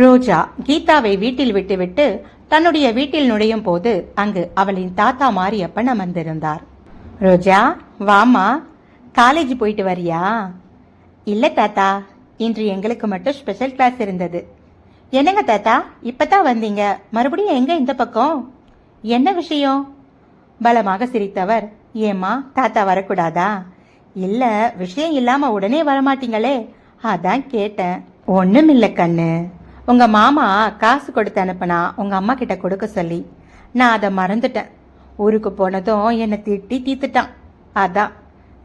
ரோஜா கீதாவை வீட்டில் விட்டுவிட்டு தன்னுடைய வீட்டில் நுழையும் போது அங்கு அவளின் தாத்தா மாரியப்பன் அமர்ந்திருந்தார். ரோஜா வாமா காலேஜ் போயிட்டு வரியா? இல்லை தாத்தா இன்று எங்களுக்கு மட்டும் ஸ்பெஷல் கிளாஸ் இருந்தது. என்னங்க தாத்தா இப்பதான் வந்தீங்க? மறுபடியும் எங்க இந்த பக்கம்? என்ன விஷயம்? பலமாக சிரித்தவர் ஏம்மா தாத்தா வரக்கூடாதா? இல்ல விஷயம் இல்லாம உடனே வரமாட்டீங்களே? அதான் கேட்டேன். ஒண்ணும் இல்லை கண்ணு. உங்க மாமா காசு கொடுத்து அனுப்புனா உங்க அம்மா கிட்ட கொடுக்க சொல்லி. நான் அதை மறந்துட்டேன். ஊருக்கு போனதும் என்னை திட்டி தீத்துட்டான். அதான்.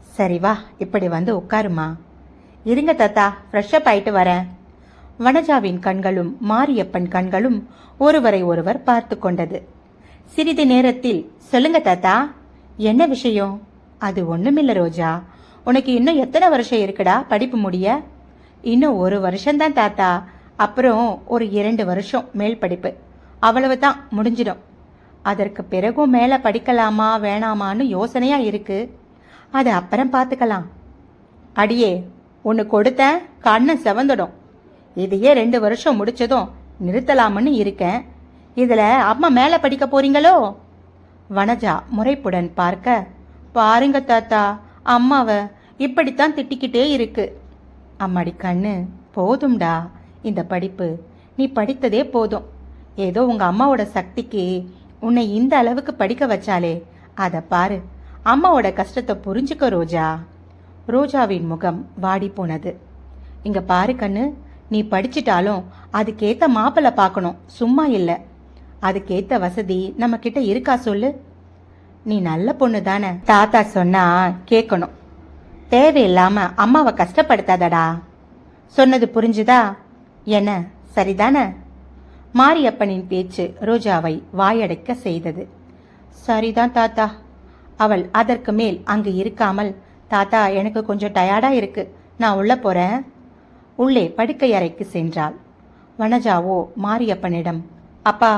சரி வா இப்படி வந்து உட்காருமா. இருங்க தாத்தா ஃப்ரெஷ்அப் ஆயிட்டு வரேன். வனஜாவின் கண்களும் மாரியப்பன் கண்களும் ஒருவரை ஒருவர் பார்த்து கொண்டது. சிறிது நேரத்தில் சொல்லுங்க தாத்தா என்ன விஷயம்? அது ஒண்ணுமில்ல ரோஜா. உனக்கு இன்னும் எத்தனை வருஷம் இருக்குடா படிப்பு முடிய? இன்னும் ஒரு வருஷம்தான் தாத்தா. அப்புறம் ஒரு இரண்டு வருஷம் மேல் படிப்பு. அவ்வளவு தான் முடிஞ்சிடும். அதற்கு பிறகும் மேலே படிக்கலாமா வேணாமான்னு யோசனையாக இருக்கு. அது அப்புறம் பார்த்துக்கலாம் அடியே ஒன்று கொடுத்தேன் கண்ணை செவந்துடும். இதையே ரெண்டு வருஷம் முடிச்சதும் நிறுத்தலாம்னு இருக்கேன். இதில் அம்மா மேலே படிக்க போறீங்களோ? வனஜா முறைப்புடன் பார்க்க பாருங்க தாத்தா அம்மாவை இப்படித்தான் திட்டிக்கிட்டே இருக்கு. அம்மாடி கண்ணு போதும்டா இந்த படிப்பு. நீ படித்ததே போதும். ஏதோ உங்க அம்மாவோட சக்திக்கு உன்னை இந்த அளவுக்கு படிக்க வச்சாலே அதை பாரு. அம்மாவோட கஷ்டத்தை புரிஞ்சுக்க ரோஜா. ரோஜாவின் முகம் வாடி போனது. இங்க பாரு கண்ணு. நீ படிச்சிட்டாலும் அதுக்கேத்த மாப்பிள்ள பார்க்கணும். சும்மா இல்ல. அதுக்கேத்த வசதி நம்ம கிட்ட இருக்கா சொல்லு. நீ நல்ல பொண்ணு தானே. தாத்தா சொன்னா கேட்கணும் தேவையில்லாம அம்மாவை கஷ்டப்படுத்தாதடா. சொன்னது புரிஞ்சுதா? என்ன? சரிதானே? மாரியப்பனின் பேச்சு ரோஜாவை வாயடைக்க செய்தது. சரிதான் தாத்தா. அவள் அதற்கு மேல் அங்கு இருக்காமல் தாத்தா எனக்கு கொஞ்சம் டயர்டா இருக்கு. நான் உள்ள போறேன். உள்ளே படுக்கை அறைக்கு சென்றாள். வனஜாவோ மாரியப்பனிடம் அப்பா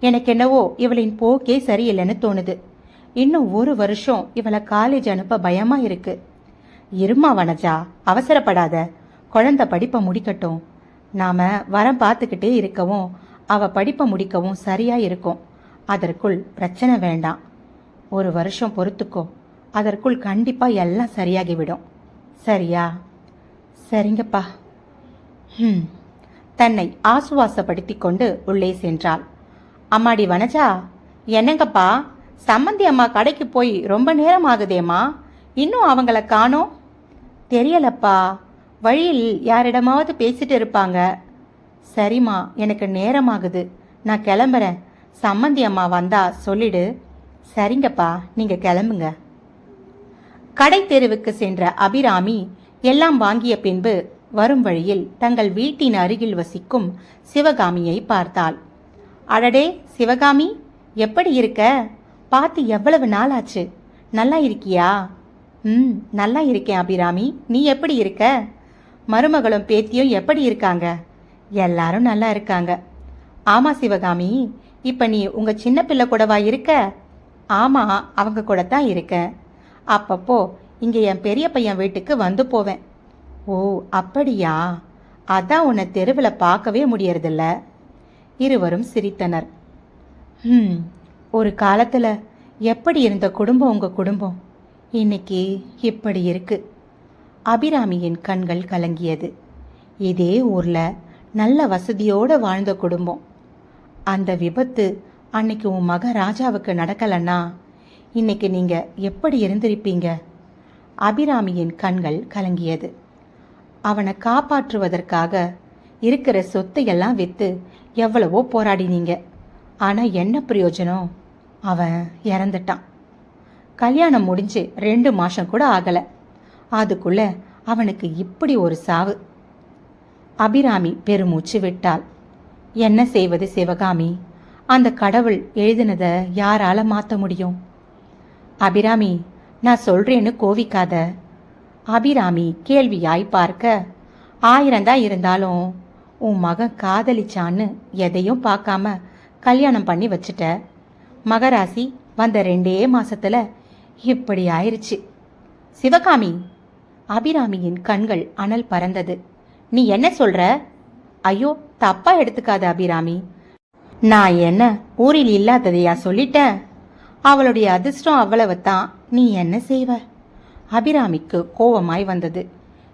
எனக்கு என்னவோ இவளின் போக்கே சரியில்லைன்னு தோணுது. இன்னும் ஒரு வருஷம் இவளை காலேஜ் அனுப்ப பயமா இருக்கு. இருமா வனஜா அவசரப்படாத. குழந்தை படிப்பை முடிக்கட்டும். நாம வரம் பார்த்துக்கிட்டே இருக்கவும் அவ படிப்பை முடிக்கவும் சரியா இருக்கும். அதற்குள் பிரச்சனை வேண்டாம். ஒரு வருஷம் பொறுத்துக்கோ. அதற்குள் கண்டிப்பா எல்லாம் சரியாகிவிடும் சரியா? சரிங்கப்பா. ம் தன்னை ஆசுவாசப்படுத்தி கொண்டு உள்ளே சென்றாள். அம்மாடி வனஜா என்னங்கப்பா? சம்மந்தி அம்மா கடைக்கு போய் ரொம்ப நேரம் ஆகுதேம்மா? இன்னும் அவங்கள காணோம்? தெரியலப்பா. வழியில் யாரிடமாவது பேசிட்டு இருப்பாங்க. சரிம்மா எனக்கு நேரமாகுது. நான் கிளம்புறேன். சம்மந்தி அம்மா வந்தா சொல்லிடு. சரிங்கப்பா நீங்க கிளம்புங்க. கடை தெருவுக்கு சென்ற அபிராமி எல்லாம் வாங்கிய பின்பு வரும் வழியில் தங்கள் வீட்டின் அருகில் வசிக்கும் சிவகாமியை பார்த்தாள். அடடே சிவகாமி எப்படி இருக்க? பார்த்து எவ்வளவு நாள் ஆச்சு நல்லா இருக்கியா? ம் நல்லா இருக்கேன் அபிராமி. நீ எப்படி இருக்க? மருமகளும் பேத்தியும் எப்படி இருக்காங்க? எல்லாரும் நல்லா இருக்காங்க. ஆமா சிவகாமி இப்ப நீ உங்க சின்ன பிள்ளை கூடவா இருக்க? ஆமா அவங்க கூட தான் இருக்கேன். அப்பப்போ இங்க என் பெரிய பையன் வீட்டுக்கு வந்து போவேன். ஓ அப்படியா? அதான் உன்னை தெருவில் பார்க்கவே முடியறதில்ல. இருவரும் சிரித்தனர். ம் ஒரு காலத்தில் எப்படி இருந்த குடும்பம் உங்கள் குடும்பம்? இன்னைக்கு இப்படி இருக்குது அபிராமியின் கண்கள் கலங்கியது. இதே ஊர்ல நல்ல வசதியோட வாழ்ந்த குடும்பம். அந்த விபத்து அன்னைக்கு உன் மக ராஜாவுக்கு நடக்கலன்னா இன்னைக்கு நீங்க எப்படி இருந்திருப்பீங்க? அபிராமியின் கண்கள் கலங்கியது. அவனை காப்பாற்றுவதற்காக இருக்கிற சொத்தையெல்லாம் வித்து எவ்வளவோ போராடினீங்க. ஆனா என்ன பிரயோஜனம்? அவன் இறந்துட்டான். கல்யாணம் முடிஞ்சு ரெண்டு மாசம் கூட ஆகலை. அதுக்குள்ள அவனுக்கு இப்படி ஒரு சாவு. அபிராமி பெருமூச்சு விட்டாள். என்ன செய்வது சிவகாமி? அந்த கடவுள் எழுதினத யாரால மாத்த முடியும்? அபிராமி நான் சொல்றேன்னு கோவிக்காத. அபிராமி கேள்வியாய் பார்க்க ஆயிரம்தான் இருந்தாலும் உன் மகன் காதலிச்சான்னு எதையும் பார்க்காம கல்யாணம் பண்ணி வச்சுட்ட. மகராசி வந்த ரெண்டே மாசத்துல இப்படி ஆயிருச்சு. சிவகாமி அபிராமியின் கண்கள் அனல் பறந்தது. நீ என்ன சொல்ற? ஐயோ தப்பா எடுத்துக்காத அபிராமி. நான் என்ன ஊரில் இல்லாததையா சொல்லிட்டேன்? அவளுடைய அதிர்ஷ்டம் அவ்வளவுதான். நீ என்ன செய்வ? அபிராமிக்கு கோபமாய் வந்தது.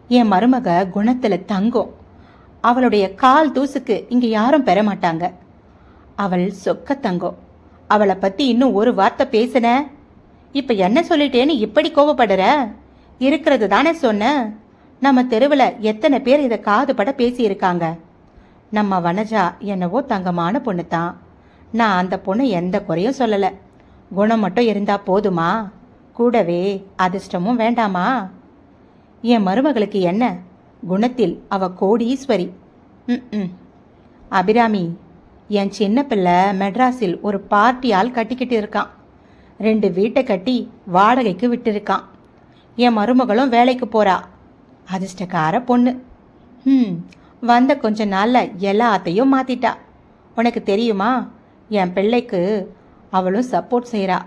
என் மருமக குணத்துல தங்கும். அவளுடைய கால் தூசுக்கு இங்க யாரும் பெற மாட்டாங்க. அவள் சொக்க தங்கம். அவளை பத்தி இன்னும் ஒரு வார்த்தை பேசுன? இப்ப என்ன சொல்லிட்டேன்னு இப்படி கோவப்படுற இருக்கிறது தானே சொன்ன? நம்ம தெருவில் எத்தனை பேர் இதை காதுபட பேசியிருக்காங்க? நம்ம வனஜா என்னவோ தங்கமான பொண்ணு தான் நான் அந்த பொண்ணு எந்த குறையும் சொல்லலை. குணம் மட்டும் இருந்தா போதுமா? கூடவே அதிர்ஷ்டமும் வேண்டாமா? என் மருமகளுக்கு என்ன? குணத்தில் அவ கோடீஸ்வரி. ம் அபிராமி என் சின்ன பிள்ளை மெட்ராஸில் ஒரு பார்ட்டியால் கட்டிக்கிட்டு இருக்கான். ரெண்டு வீட்டை கட்டி வாடகைக்கு விட்டிருக்கான். என் மருமகளும் வேலைக்கு போறா. அதிர்ஷ்டக்கார பொண்ணு. ம் வந்த கொஞ்ச நாள்ல எல்லாத்தையும் மாத்திட்டா. உனக்கு தெரியுமா? என் பிள்ளைக்கு அவளும் சப்போர்ட் செய்கிறா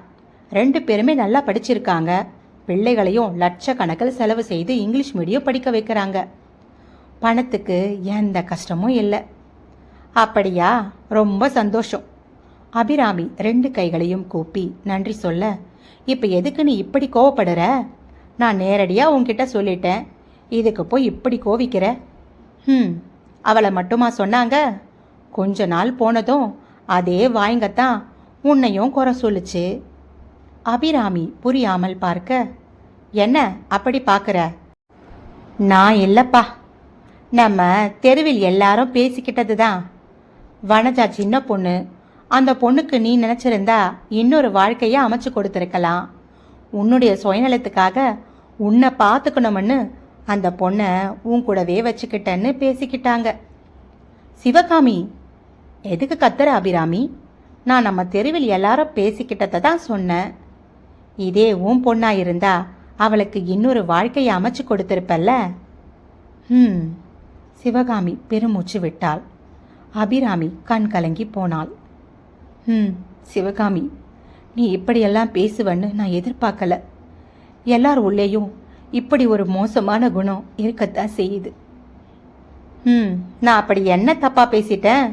ரெண்டு பேருமே நல்லா படிச்சிருக்காங்க. பிள்ளைகளையும் லட்சக்கணக்கில் செலவு செய்து இங்கிலீஷ் மீடியம் படிக்க வைக்கிறாங்க. பணத்துக்கு எந்த கஷ்டமும் இல்லை. அப்படியா? ரொம்ப சந்தோஷம். அபிராமி ரெண்டு கைகளையும் கூப்பி நன்றி சொல்ல இப்போ எதுக்கு நீ இப்படி கோவப்படுற? நான் நேரடியாக உன்கிட்ட சொல்லிட்டேன். இதுக்கு போய் இப்படி கோவிக்கிற? ம் அவளை மட்டுமா சொன்னாங்க? கொஞ்ச நாள் போனதும் அதே வாய்ங்கத்தான் உன்னையும் குறை சொல்லுச்சு. அபிராமி புரியாமல் பார்க்க என்ன அப்படி பார்க்குற? நான் இல்லைப்பா. நம்ம தெருவில் எல்லாரும் பேசிக்கிட்டது தான் வனஜா சின்ன பொண்ணு. அந்த பொண்ணுக்கு நீ நினச்சிருந்தா இன்னொரு வாழ்க்கையை அமைச்சு கொடுத்துருக்கலாம். உன்னுடைய சுயநலத்துக்காக உன்னை பார்த்துக்கணும்னு அந்த பொண்ணை உன் கூடவே வச்சுக்கிட்டேன்னு பேசிக்கிட்டாங்க. சிவகாமி எதுக்கு கத்துற அபிராமி? நான் நம்ம தெருவில் எல்லாரும் பேசிக்கிட்டதை தான் சொன்னேன். இதே உன் பொண்ணா இருந்தா அவளுக்கு இன்னொரு வாழ்க்கையை அமைச்சு கொடுத்துருப்பல்ல? ம் சிவகாமி பெருமூச்சு விட்டாள். அபிராமி கண் கலங்கி போனாள். ம் சிவகாமி நீ இப்படியெல்லாம் பேசுவன்னு நான் எதிர்பார்க்கல. எல்லார் உள்ளேயும் இப்படி ஒரு மோசமான குணம் இருக்கத்தான் செய்யுது. ம் நான் அப்படி என்ன தப்பா பேசிட்டேன்?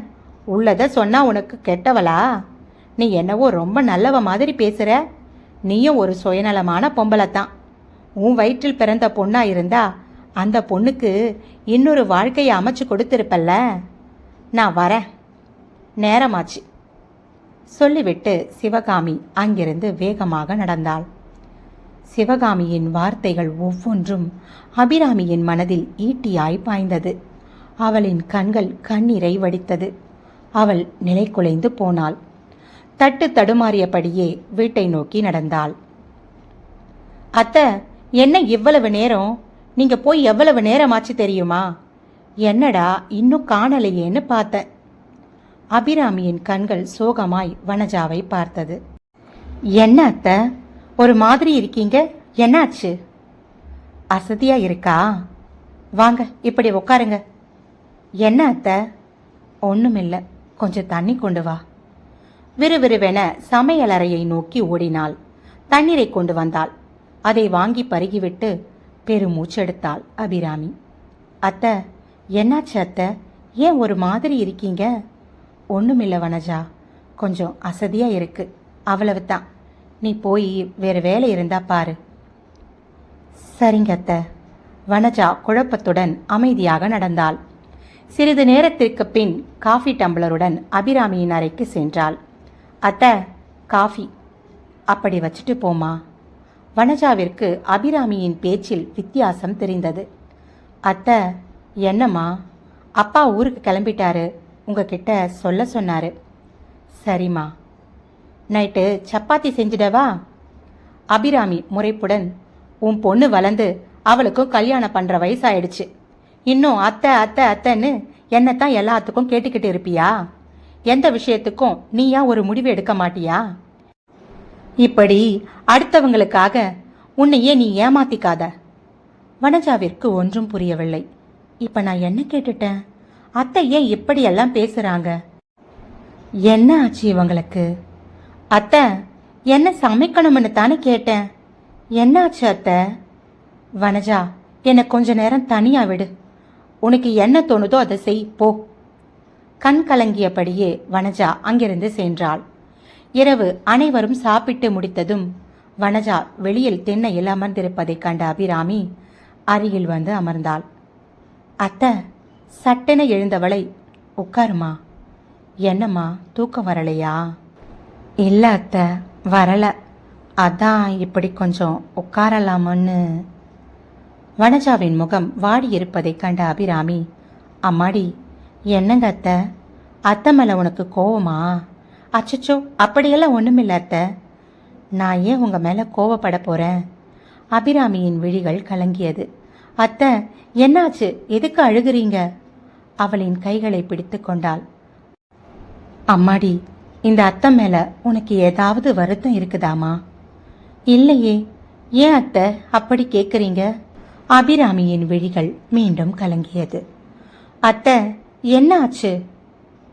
உள்ளத சொன்னா உனக்கு கெட்டவளா? நீ என்னவோ ரொம்ப நல்லவ மாதிரி பேசுற. நீயும் ஒரு சுயநலமான பொம்பளை தான் உன் வயிற்றில் பிறந்த பொண்ணா இருந்தா அந்த பொண்ணுக்கு இன்னொரு வாழ்க்கையை அமைச்சு கொடுத்துருப்பல்ல? நான் வரேன். நேரமாச்சு. சொல்லிவிட்டு சிவகாமி அங்கிருந்து வேகமாக நடந்தாள். சிவகாமியின் வார்த்தைகள் ஒவ்வொன்றும் அபிராமியின் மனதில் ஈட்டியாய் பாய்ந்தது. அவளின் கண்கள் கண்ணீரை வடித்தது. அவள் நிலைகுலைந்து போனாள். தட்டு தடுமாறியபடியே வீட்டை நோக்கி நடந்தாள். அத்தை என்ன இவ்வளவு நேரம்? நீங்க போய் எவ்வளவு நேரமாச்சு தெரியுமா? என்னடா இன்னும் காணலையேன்னு பார்த்தேன். அபிராமியின் கண்கள் சோகமாய் வனஜாவை பார்த்தது. என்ன அத்தை? ஒரு மாதிரி இருக்கீங்க. என்னாச்சு? அசதியா இருக்கா? வாங்க இப்படி உட்காருங்க என்ன அத்தை? ஒன்றுமில்லை கொஞ்சம் தண்ணி கொண்டு வா. விறுவிறுவென சமையலறையை நோக்கி ஓடினாள். தண்ணீரை கொண்டு வந்தாள். அதை வாங்கி பருகிவிட்டு பெருமூச்செடுத்தாள் அபிராமி. அத்தை என்னாச்சு அத்தை? ஏன் ஒரு மாதிரி இருக்கீங்க? ஒண்ணுமில்ல வனஜா. கொஞ்சம் அசதியாக இருக்கு. அவ்வளவுதான். நீ போய் வேறு வேலை இருந்தா பாரு. சரிங்க அத்தை. வனஜா குழப்பத்துடன் அமைதியாக நடந்தாள். சிறிது நேரத்திற்கு பின் காஃபி டம்ளருடன் அபிராமியின் அறைக்கு சென்றாள். அத்தை காஃபி. அப்படி வச்சுட்டு போமா வனஜாவிற்கு அபிராமியின் பேச்சில் வித்தியாசம் தெரிந்தது. அத்தை என்னம்மா? அப்பா ஊருக்கு கிளம்பிட்டாரு. உங்ககிட்ட சொல்ல சொன்னாரு. சரிம்மா. நைட்டு சப்பாத்தி செஞ்சிடவா? அபிராமி முறைப்புடன் உன் பொண்ணு வளர்ந்து அவளுக்கும் கல்யாணம் பண்ணுற வயசாயிடுச்சு. இன்னும் அத்தை அத்தை அத்தைன்னு என்னத்தான் எல்லாத்துக்கும் கேட்டுக்கிட்டு இருப்பியா? எந்த விஷயத்துக்கும் நீயா ஒரு முடிவு எடுக்க மாட்டியா? இப்படி அடுத்தவங்களுக்காக உன்னையே நீ ஏமாத்திக்காத. வனஜாவிற்கு ஒன்றும் புரியவில்லை. இப்ப நான் என்ன கேட்டுட்டேன்? அத்தை ஏன் இப்படியெல்லாம் பேசுறாங்க? என்ன ஆச்சு இவங்களுக்கு? அத்தை என்ன சமைக்கணும்னு தானே கேட்டேன். என்னாச்சு அத்தை? வனஜா என்னை கொஞ்ச நேரம் தனியா விடு. உனக்கு என்ன தோணுதோ அதை செய் போ. கண் கலங்கியபடியே வனஜா அங்கிருந்து சென்றாள். இரவு அனைவரும் சாப்பிட்டு முடித்ததும் வனஜா வெளியில் திண்ணையில் அமர்ந்திருப்பதைக் கண்ட அபிராமி அருகில் வந்து அமர்ந்தாள். அத்தை சட்டென எழுந்தவளை உட்காருமா? என்னம்மா தூக்கம் வரலையா? இல்லை அத்தை வரலை. அதான் இப்படி கொஞ்சம் உட்காரலாமன்னு. வனஜாவின் முகம் வாடி இருப்பதை கண்ட அபிராமி அம்மாடி என்னங்க அத்தை? அத்தை மேலே உனக்கு கோவமா? அச்சச்சோ அப்படியெல்லாம் ஒன்றுமில்ல அத்தை. நான் ஏன் உங்கள் மேலே கோவப்பட போகிறேன் அபிராமியின் விழிகள் கலங்கியது. அத்தை என்னாச்சு? எதுக்கு அழுகுறீங்க? அவளின் கைகளை பிடித்து கொண்டாள். அம்மாடி இந்த அத்தை மேல உனக்கு ஏதாவது வருத்தம் இருக்குதாமா? இல்லையே ஏன் அத்தை அப்படி கேக்குறீங்க? அபிராமியின் விழிகள் மீண்டும் கலங்கியது. அத்தை என்ன ஆச்சு?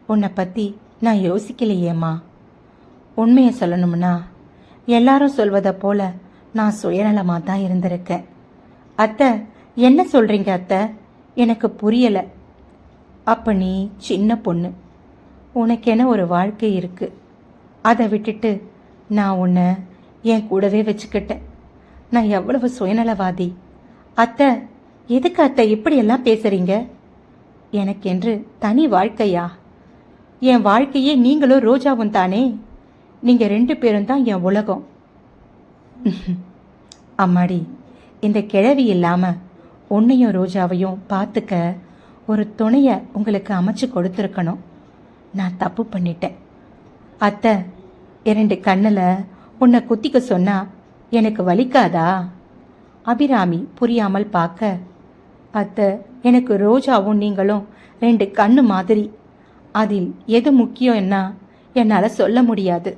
உன்னை பத்தி நான் யோசிக்கலையேம்மா. உண்மையை சொல்லணும்னா எல்லாரும் சொல்வதை போல நான் சுயநலமாக தான் இருந்திருக்கேன். அத்தை என்ன சொல்றீங்க அத்தை? எனக்கு புரியல. அப்ப நீ சின்ன பொண்ணு. உனக்கென ஒரு வாழ்க்கை இருக்கு. அதை விட்டுட்டு நான் உன்னை என் கூடவே வச்சுக்கிட்டேன். நான் எவ்வளவு சுயநலவாதி. அத்தை எதுக்கு அத்தை இப்படியெல்லாம் பேசுறீங்க? எனக்கென்று தனி வாழ்க்கையா? என் வாழ்க்கையே நீங்களும் ரோஜாவும் தானே? நீங்கள் ரெண்டு பேரும் தான் என் உலகம். அம்மாடி இந்த கிழவி இல்லாமல் உன்னையும் ரோஜாவையும் பார்த்துக்க ஒரு துணையை உங்களுக்கு அமைச்சு கொடுத்துருக்கணும். நான் தப்பு பண்ணிட்டேன். அத்தை இரண்டு கண்ணில் உன்னை குத்திக்க சொன்னா எனக்கு வலிக்காதா? அபிராமி புரியாமல் பார்க்க அத்தை எனக்கு ரோஜாவும் நீங்களும் ரெண்டு கண்ணு மாதிரி. அதில் எது முக்கியம்னா என்னால் சொல்ல முடியாது.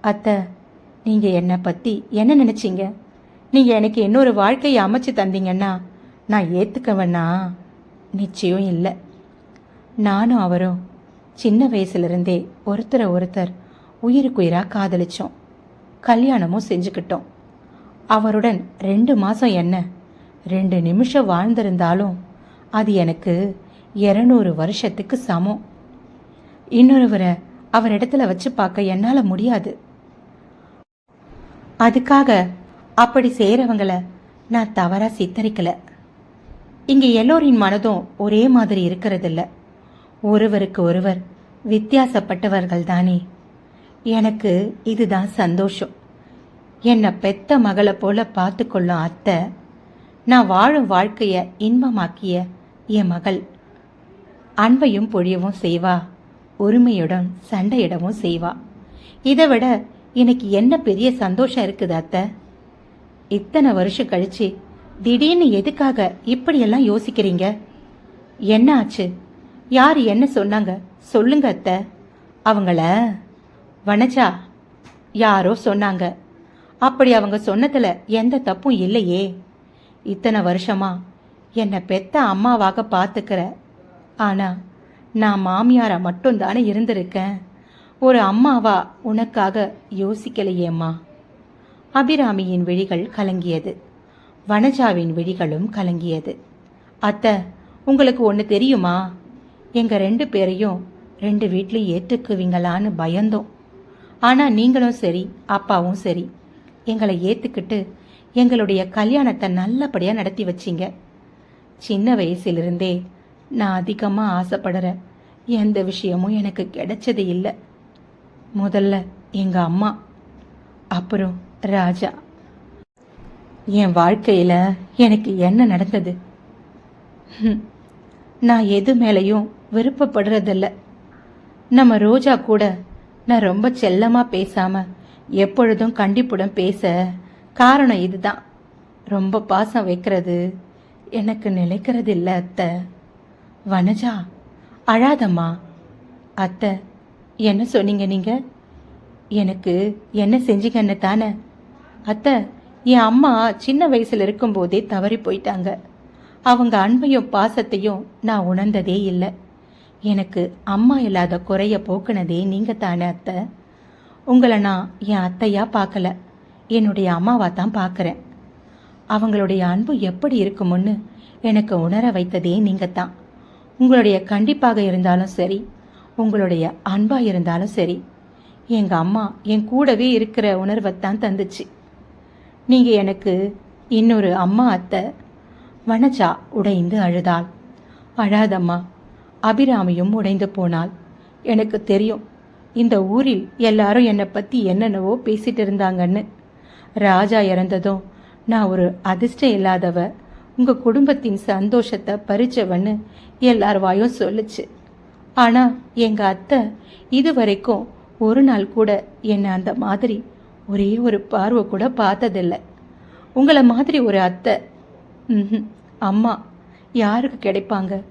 அத்தை நீங்கள் என்னை பற்றி என்ன நினச்சிங்க? நீங்கள் எனக்கு இன்னொரு வாழ்க்கையை அமைச்சு தந்தீங்கன்னா நான் ஏற்றுக்கவேண்ணா நிச்சயம் இல்லை. நானும் அவரும் சின்ன வயசுலேருந்தே ஒருத்தரை ஒருத்தர் உயிருக்குயிராக காதலிச்சோம். கல்யாணமும் செஞ்சுக்கிட்டோம். அவருடன் ரெண்டு மாதம் என்ன? ரெண்டு நிமிஷம் வாழ்ந்திருந்தாலும் அது எனக்கு இரநூறு வருஷத்துக்கு சமம். இன்னொருவரை அவர் இடத்துல வச்சு பார்க்க என்னால் முடியாது. அதுக்காக அப்படி செய்கிறவங்கள நான் தவறாக சித்தரிக்கலை. இங்கே எல்லோரின் மனதும் ஒரே மாதிரி இருக்கிறதில்ல. ஒருவருக்கு ஒருவர் வித்தியாசப்பட்டவர்கள் தானே எனக்கு இதுதான் சந்தோஷம். என்னை பெத்த மகளை போல பார்த்து கொள்ளும் அத்தை நான் வாழும் வாழ்க்கைய இன்பமாக்கிய என் மகள். அன்பையும் பொழியவும் செய்வா. உரிமையுடன் சண்டையிடவும் செய்வா. இதை விட எனக்கு என்ன பெரிய சந்தோஷம் இருக்குது அத்தை? இத்தனை வருஷம் கழிச்சு திடீர்னு எதுக்காக இப்படியெல்லாம் யோசிக்கிறீங்க? என்ன ஆச்சு? யார் என்ன சொன்னாங்க? சொல்லுங்க அத்தை. அவங்கள வனஜா யாரோ சொன்னாங்க. அப்படி அவங்க சொன்னதில் எந்த தப்பும் இல்லையே. இத்தனை வருஷமா என்னை பெத்த அம்மாவாக பார்த்துக்கிற ஆனா நான் மாமியாரா மட்டும்தானே இருந்திருக்கேன். ஒரு அம்மாவா உனக்காக யோசிக்கலையேம்மா? அபிராமியின் விழிகள் கலங்கியது. வனஜாவின் விழிகளும் கலங்கியது. அத்தை உங்களுக்கு ஒன்று தெரியுமா? எங்கள் ரெண்டு பேரையும் ரெண்டு வீட்லையும் ஏற்றுக்குவீங்களான்னு பயந்தோம். ஆனால் நீங்களும் சரி அப்பாவும் சரி எங்களை ஏற்றுக்கிட்டு எங்களுடைய கல்யாணத்தை நல்லபடியாக நடத்தி வச்சிங்க. சின்ன வயசிலிருந்தே நான் அதிகமாக ஆசைப்படுற எந்த விஷயமும் எனக்கு கிடைச்சது இல்லை. முதல்ல எங்கள் அம்மா அப்புறம் ராஜா. என் வாழ்க்கையில் எனக்கு என்ன நடந்தது? நான் எது மேலேயும் விருப்பப்படுறதில்ல. நம்ம ரோஜா கூட நான் ரொம்ப செல்லமாக பேசாமல் எப்பொழுதும் கண்டிப்புடன் பேச காரணம் இதுதான். ரொம்ப பாசம் வைக்கிறது. எனக்கு நிலைக்கிறது இல்லை அத்தை. வனஜா அழாதம்மா. அத்தை என்ன சொன்னீங்க நீங்கள் எனக்கு என்ன செஞ்சீங்கன்னு தானே. அத்தை என் அம்மா சின்ன வயசில் இருக்கும்போதே தவறி போயிட்டாங்க. அவங்க அன்பையும் பாசத்தையும் நான் உணர்ந்ததே இல்லை. எனக்கு அம்மா இல்லாத குறைய போக்குனதே நீங்க தானே அத்தை? உங்களை நான் என் அத்தையா பார்க்கல. என்னுடைய அம்மாவா தான் பார்க்குறேன். அவங்களுடைய அன்பு எப்படி இருக்குமுன்னு எனக்கு உணர வைத்ததே நீங்கள் தான் உங்களுடைய கண்டிப்பாக இருந்தாலும் சரி உங்களுடைய அன்பாக இருந்தாலும் சரி எங்கள் அம்மா என் கூடவே இருக்கிற உணர்வை தான் தந்துச்சு. நீங்கள் எனக்கு இன்னொரு அம்மா அத்தை. வனஜா உடைந்து அழுதாள். அழாதம்மா அபிராமியும் உடைந்து போனாள். எனக்கு தெரியும். இந்த ஊரில் எல்லாரும் என்னை பத்தி என்னென்னவோ பேசிட்டு இருந்தாங்கன்னு. ராஜா இறந்ததும் நான் ஒரு அதிர்ஷ்டம் இல்லாதவ உங்க குடும்பத்தின் சந்தோஷத்தை பறிச்சவன்னு எல்லார் வாயும் சொல்லுச்சு. ஆனா எங்க அத்தை இது வரைக்கும் ஒரு நாள் கூட என்னை அந்த மாதிரி ஒரே ஒரு பார்வை கூட பார்த்ததில்லை. உங்களை மாதிரி ஒரு அத்தை. அம்மா யாருக்கு கிடைப்பாங்க?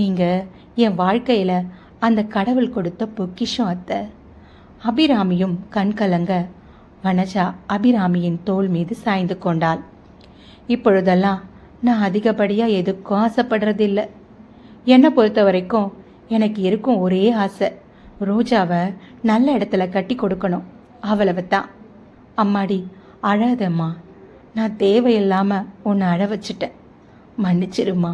நீங்கள் என் வாழ்க்கையில் அந்த கடவுள் கொடுத்த பொக்கிஷம் அத்தை. அபிராமியும் கண்கலங்க வனஜா அபிராமியின் தோள் மீது சாய்ந்து கொண்டாள். இப்பொழுதெல்லாம் நான் அதிகப்படியாக எதுக்கும் ஆசைப்படுறதில்ல. என்னை பொறுத்த வரைக்கும் எனக்கு இருக்கும் ஒரே ஆசை ரோஜாவை நல்ல இடத்துல கட்டி கொடுக்கணும். அவ்வளவு தான் அம்மாடி அழாதம்மா. நான் தேவையில்லாமல் உன்னை அழ வச்சிட்டேன். மன்னிச்சிருமா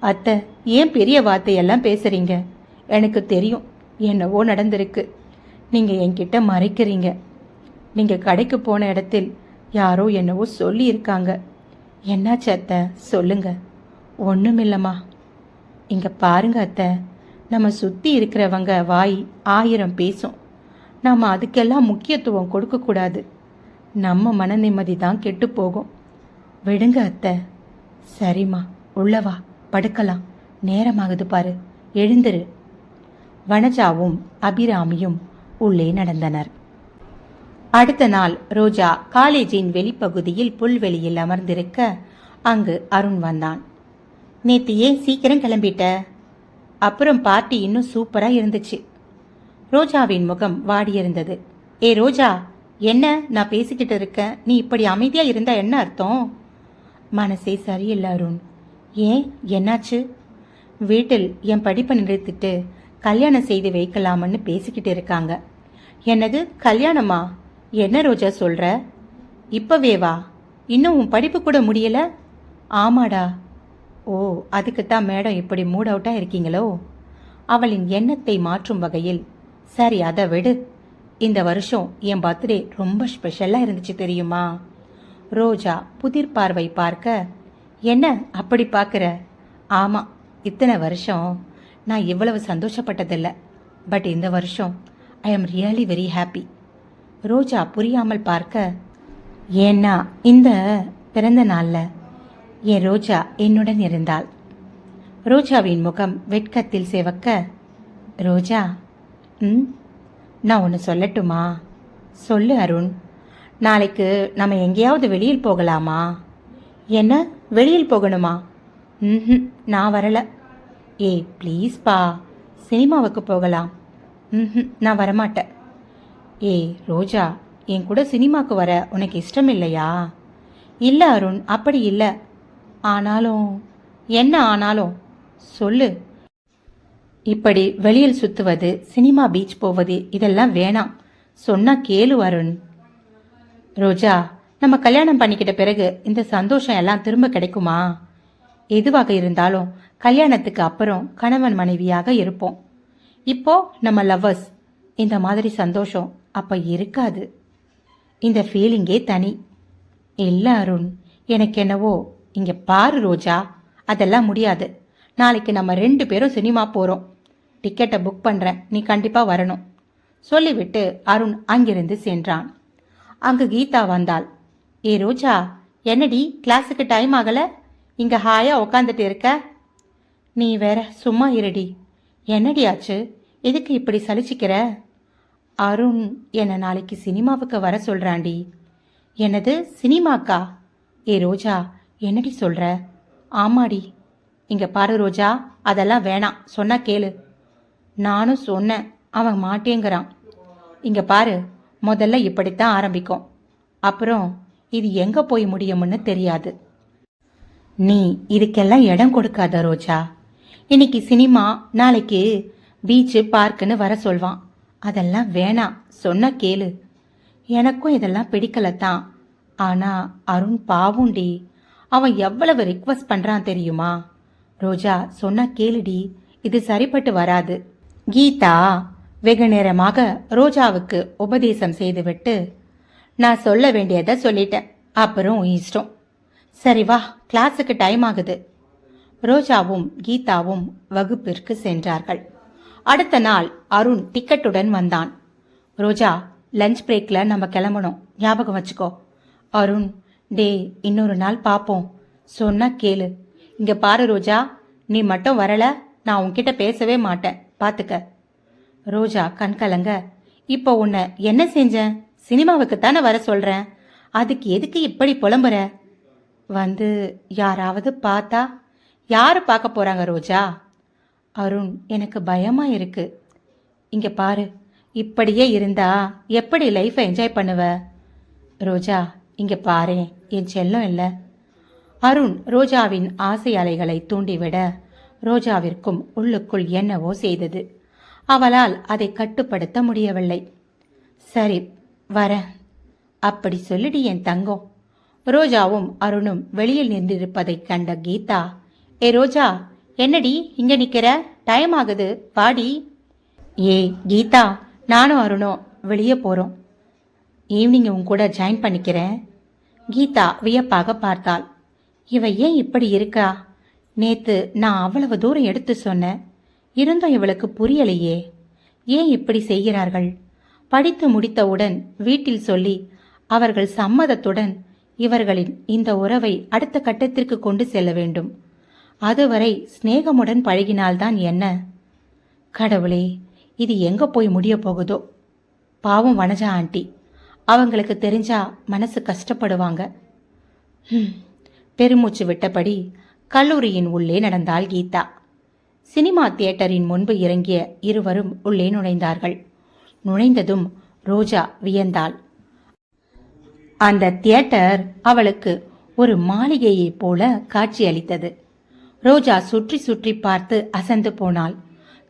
அத்தை ஏன் பெரிய வார்த்தையெல்லாம் பேசுறீங்க? எனக்கு தெரியும் என்னவோ நடந்திருக்கு. நீங்க என்கிட்ட மறைக்கிறீங்க. நீங்க கடைக்கு போன இடத்தில் யாரோ என்னவோ சொல்லியிருக்காங்க. என்னாச்சு அத்தை? சொல்லுங்க. ஒண்ணுமில்லம்மா. இங்க பாருங்க அத்தை. நம்ம சுத்தி இருக்கிறவங்க வாய் ஆயிரம் பேசும். நாம அதுக்கெல்லாம் முக்கியத்துவம் கொடுக்க கூடாது நம்ம மன நிம்மதி தான் கெட்டு போகும். விடுங்க அத்தை. சரிம்மா உள்ளவா படுக்கலாம். நேரமாகுது பாரு. எழுந்திரு. வனஜாவும் அபிராமியும் உள்ளே நடந்தனர். அடுத்த நாள் ரோஜா காலேஜின் வெளிப்பகுதியில் புல்வெளியில் அமர்ந்திருக்க அங்கு அருண் வந்தான். நேத்து ஏன் சீக்கிரம் கிளம்பிட்ட? அப்புறம் பார்ட்டி இன்னும் சூப்பரா இருந்துச்சு. ரோஜாவின் முகம் வாடியிருந்தது. ஏ ரோஜா என்ன நான் பேசிக்கிட்டு இருக்கேன்? நீ இப்படி அமைதியா இருந்தா என்ன அர்த்தம்? மனசே சரியில்லை அருண். ஏன்? என்னாச்சு? வீட்டில் என் படிப்பை நிறுத்திட்டு கல்யாணம் செய்து வைக்கலாம்னு பேசிக்கிட்டு இருக்காங்க. என்னது கல்யாணமா? என்ன ரோஜா சொல்கிற இப்போவே வா. இன்னும் உன் படிப்பு கூட முடியல? ஆமாடா. ஓ அதுக்குத்தான் மேடம் இப்படி மூட் அவுட்டாக இருக்கீங்களோ? அவளின் எண்ணத்தை மாற்றும் வகையில். சரி அதை விடு. இந்த வருஷம் என் பர்த்டே ரொம்ப ஸ்பெஷலாக இருந்துச்சு தெரியுமா? ரோஜா புதிர் பார்வை பார்க்க என்ன அப்படி பார்க்குற? ஆமாம் இத்தனை வருஷம் நான் இவ்வளவு சந்தோஷப்பட்டதில்லை. பட் இந்த வருஷம் I am really very happy Roja புரியாமல் பார்க்க ஏன்னா இந்த பிறந்த நாளில் என் ரோஜா என்னுடன் இருந்தாள். ரோஜாவின் முகம் வெட்கத்தில் சேவக்க ரோஜா ம் நான் ஒன்று சொல்லட்டுமா? சொல்லு அருண். நாளைக்கு நம்ம எங்கேயாவது வெளியில் போகலாமா? என்ன? வெளியில் போகணுமா? ம் நான் வரல. ஏய் ப்ளீஸ்ப்பா சினிமாவுக்கு போகலாம். ம் நான் வரமாட்டேன். ஏய் ரோஜா என் கூட சினிமாக்கு வர உனக்கு இஷ்டம் இல்லையா இல்லை அருண் அப்படி இல்லை. ஆனாலும் என்ன ஆனாலும் சொல்லு. இப்படி வெளியில் சுத்துவது சினிமா பீச் போவது இதெல்லாம் வேணாம். சொன்னா கேளு அருண். ரோஜா நம்ம கல்யாணம் பண்ணிக்கிட்ட பிறகு இந்த சந்தோஷம் எல்லாம் திரும்ப கிடைக்குமா? எதுவாக இருந்தாலும் கல்யாணத்துக்கு அப்புறம் கணவன் மனைவியாக இருப்போம். இப்போ நம்ம லவ்வர்ஸ் இந்த மாதிரி சந்தோஷம் அப்ப இருக்காது. இந்த ஃபீலிங்கே தனி. இல்ல அருண் எனக்கு என்னவோ இங்க பாரு ரோஜா அதெல்லாம் முடியாது. நாளைக்கு நம்ம ரெண்டு பேரும் சினிமா போறோம். டிக்கெட்டை புக் பண்றேன் நீ கண்டிப்பா வரணும். சொல்லிவிட்டு அருண் அங்கிருந்து சென்றான். அங்கு கீதா வந்தாள். ஏ ரோஜா என்னடி கிளாஸுக்கு டைம் ஆகலை? இங்கே ஹாயா உக்காந்துட்டு இருக்க? நீ வேற சும்மா இருடி. என்னடி ஆச்சு? எதுக்கு இப்படி சலிச்சிக்கிற? அருண் என்னை நாளைக்கு சினிமாவுக்கு வர சொல்கிறாண்டி என்னது சினிமாக்கா? ஏ ரோஜா என்னடி சொல்கிற ஆமாடி. இங்கே பாரு ரோஜா அதெல்லாம் வேணாம். சொன்னா கேளு. நானும் சொன்னேன். அவன் மாட்டேங்கிறான். இங்கே பாரு முதல்ல இப்படித்தான் ஆரம்பிக்கும். அப்புறம் இது எங்க போய் முடியும்னு தெரியாது. நீ இதுக்கெல்லாம் இடம் கொடுக்காத ரோஜா. இன்னைக்கு சினிமா நாளைக்கு பீச்சு பார்க்குன்னு வர சொல்வான். அதெல்லாம் வேணாம். சொன்ன கேளு. எனக்கும் இதெல்லாம் பிடிக்கலத்தான். ஆனா அருண் பாவுண்டி அவன் எவ்வளவு ரிக்வஸ்ட் பண்றான் தெரியுமா? ரோஜா சொன்னா கேளுடி. இது சரிப்பட்டு வராது. கீதா வெகு நேரமாக ரோஜாவுக்கு உபதேசம் செய்துவிட்டு நான் சொல்ல வேண்டியதை சொல்லிட்டேன். அப்புறம் உன் இஷ்டம். சரி வா கிளாஸுக்கு டைம் ஆகுது. ரோஜாவும் கீதாவும் வகுப்பிற்கு சென்றார்கள். அடுத்த நாள் அருண் டிக்கெட்டுடன் வந்தான். ரோஜா லஞ்ச் பிரேக்ல நம்ம கிளம்பணும். ஞாபகம் வச்சுக்கோ. அருண் டே இன்னொரு நாள் பார்ப்போம் சொன்னா கேளு. இங்க பாரு ரோஜா நீ மட்டும் வரல நான் உன்கிட்ட பேசவே மாட்டேன். பாத்துக்க. ரோஜா கண்கலங்க. இப்போ உன்னை என்ன செஞ்சேன் சினிமாவுக்கு தானே வர சொல்றேன் அதுக்கு எதுக்கு இப்படி புலம்புற? வந்து யாராவது பார்த்தா யாரு பார்க்க போறாங்க ரோஜா? அருண் எனக்கு பயமா இருக்கு. இங்க பாரு இப்படியே இருந்தா எப்படி லைஃப்பை என்ஜாய் பண்ணுவ? ரோஜா இங்க பாரு என் செல்லம் இல்லை. அருண் ரோஜாவின் ஆசை அலைகளை தூண்டிவிட ரோஜாவிற்கும் உள்ளுக்குள் என்னவோ செய்தது. அவளால் அதை கட்டுப்படுத்த முடியவில்லை. சரி வரேன் அப்படி சொல்லிடு என் தங்கம். ரோஜாவும் அருணும் வெளியில் நின்றிருப்பதைக் கண்ட கீதா ஏ ரோஜா என்னடி இங்க நிக்கிற? டைம் ஆகுது. வாடி. ஏய் கீதா நானும் அருணும் வெளியே போறோம். ஈவினிங் உன் கூட ஜாயின் பண்ணிக்கிறேன். கீதா வியப்பாக பார்த்தாள். இவ ஏன் இப்படி இருக்கா? நேத்து நான் அவ்வளவு தூரம் எடுத்து சொன்னேன். இருந்தும் இவளுக்கு புரியலையே. ஏன் இப்படி செய்கிறார்கள்? படித்து முடித்தவுடன் வீட்டில் சொல்லி அவர்கள் சம்மதத்துடன் இவர்களின் இந்த உறவை அடுத்த கட்டத்திற்கு கொண்டு செல்ல வேண்டும். அதுவரை சிநேகமுடன் பழகினால்தான் என்ன? கடவுளே இது எங்க போய் முடிய போகுதோ? பாவம் வனஜா ஆண்டி அவங்களுக்கு தெரிஞ்சா மனசு கஷ்டப்படுவாங்க. பெருமூச்சு விட்டபடி கல்லூரியின் உள்ளே நடந்தாள் கீதா. சினிமா தியேட்டரின் முன்பு இறங்கிய இருவரும் உள்ளே நுழைந்தார்கள். நுழைந்ததும் ரோஜா வியந்தாள். அந்த தியேட்டர் அவளுக்கு ஒரு மாளிகையைப் போல காட்சியளித்தது. ரோஜா சுற்றி சுற்றி பார்த்து அசந்து போனாள்.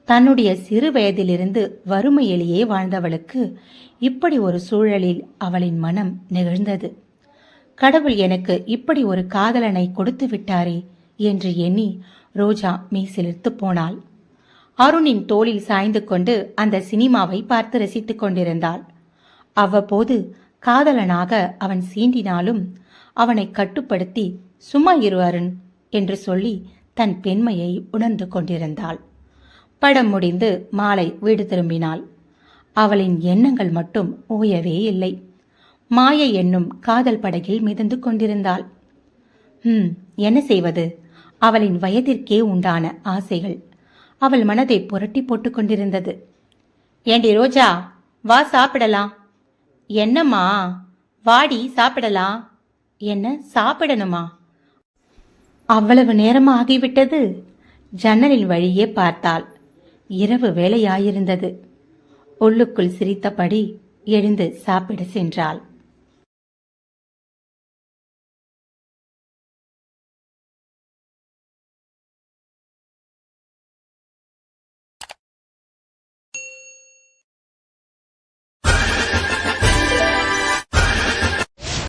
தன்னுடைய சிறு வயதிலிருந்து வறுமையிலேயே வாழ்ந்தவளுக்கு இப்படி ஒரு சூழலில் அவளின் மனம் நெகிழ்ந்தது. கடவுள் எனக்கு இப்படி ஒரு காதலனை கொடுத்து விட்டாரே என்று எண்ணி ரோஜா மீசிலிர்த்து போனாள். அருணின் தோளில் சாய்ந்து கொண்டு அந்த சினிமாவை பார்த்து ரசித்துக் கொண்டிருந்தாள். அவ்வப்போது காதலனாக அவன் சீண்டினாலும் அவனை கட்டுப்படுத்தி சும்மா இரு அருண் என்று சொல்லி தன் பெண்மையை உணர்ந்து கொண்டிருந்தாள். படம் முடிந்து மாலை வீடு திரும்பினாள். அவளின் எண்ணங்கள் மட்டும் ஓயவே இல்லை. மாயை என்னும் காதல் படகில் மிதந்து கொண்டிருந்தாள். ம் என்ன செய்வது? அவளின் வயதிற்கே உண்டான ஆசைகள். அவள் மனதை புரட்டி போட்டு கொண்டிருந்தது. ஏண்டி ரோஜா வா சாப்பிடலாம். என்னம்மா வாடி சாப்பிடலாம். என்ன சாப்பிடணுமா? அவ்வளவு நேரம் ஆகிவிட்டது. ஜன்னலின் வழியே பார்த்தாள். இரவு வேலையாயிருந்தது. உள்ளுக்குள் சிரித்தபடி எழுந்து சாப்பிட சென்றாள்.